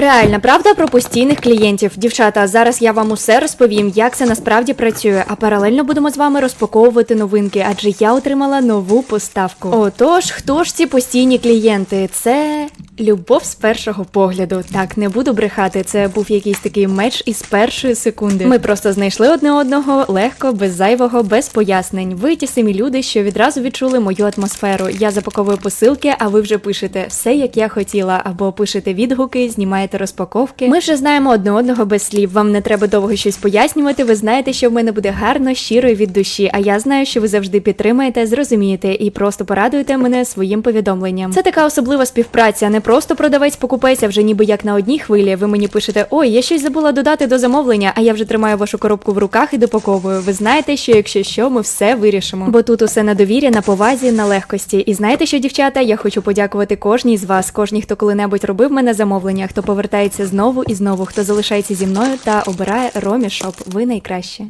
Реальна правда про постійних клієнтів. Дівчата, зараз я вам усе розповім, як це насправді працює. А паралельно будемо з вами розпаковувати новинки, адже я отримала нову поставку. Отож, хто ж ці постійні клієнти? Це любов з першого погляду. Так, не буду брехати. Це був якийсь такий меч із першої секунди. Ми просто знайшли одне одного легко, без зайвого, без пояснень. Ви ті самі люди, що відразу відчули мою атмосферу. Я запаковую посилки, а ви вже пишете все, як я хотіла, або пишете відгуки, знімаєте розпаковки. Ми вже знаємо одне одного без слів. Вам не треба довго щось пояснювати. Ви знаєте, що в мене буде гарно, щиро і від душі. А я знаю, що ви завжди підтримаєте, зрозумієте і просто порадуєте мене своїм повідомленням. Це така особлива співпраця, не просто продавець-покупець, а вже ніби як на одній хвилі. Ви мені пишете: ой, я щось забула додати до замовлення, а я вже тримаю вашу коробку в руках і допаковую. Ви знаєте, що якщо що, ми все вирішимо. Бо тут усе на довірі, на повазі, на легкості. І знаєте що, дівчата, я хочу подякувати кожній з вас, кожній, хто коли-небудь робив мене замовлення, хто повертається знову і знову, хто залишається зі мною та обирає Ромі Шоп. Ви найкращі.